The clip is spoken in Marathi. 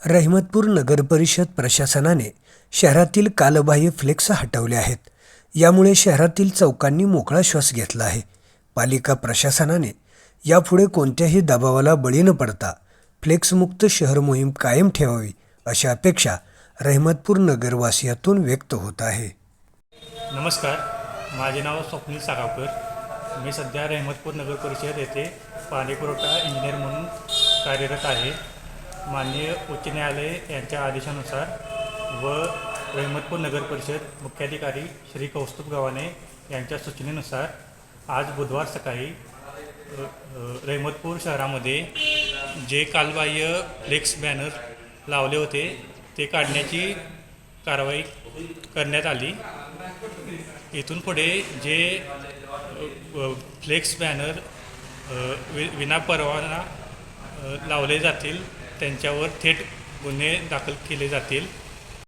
रहिमतपूर नगर परिषद प्रशासनाने शहरातील कालबाह्य फ्लेक्स हटवले आहेत. यामुळे शहरातील चौकांनी मोकळा श्वास घेतला आहे. पालिका प्रशासनाने यापुढे कोणत्याही दबावाला बळी न पडता फ्लेक्समुक्त शहर मोहीम कायम ठेवावी अशा अपेक्षा रहिमतपूर नगरवासियातून व्यक्त होत आहे. नमस्कार माझे नाव स्वप्नील सागावकर. मी सध्या रहमतपूर नगर परिषद येथे पाणीपुरवठा इंजिनियर म्हणून कार्यरत आहे. माननीय उच्च न्यायालय यांच्या आदेशानुसार व अहमदपूर नगर परिषद मुख्याधिकारी श्री कौस्तुभ गव्हाणे यांच्या सूचनेनुसार आज बुधवार सकाळी रहमतपूर शहरामध्ये जे कालबाह्य फ्लेक्स बॅनर लावले होते ते काढण्याची कारवाई करण्यात आली. इथून पुढे जे फ्लेक्स बॅनर वि विना परवाना लावले जातील त्यांच्यावर थेट गुन्हे दाखल केले जातील.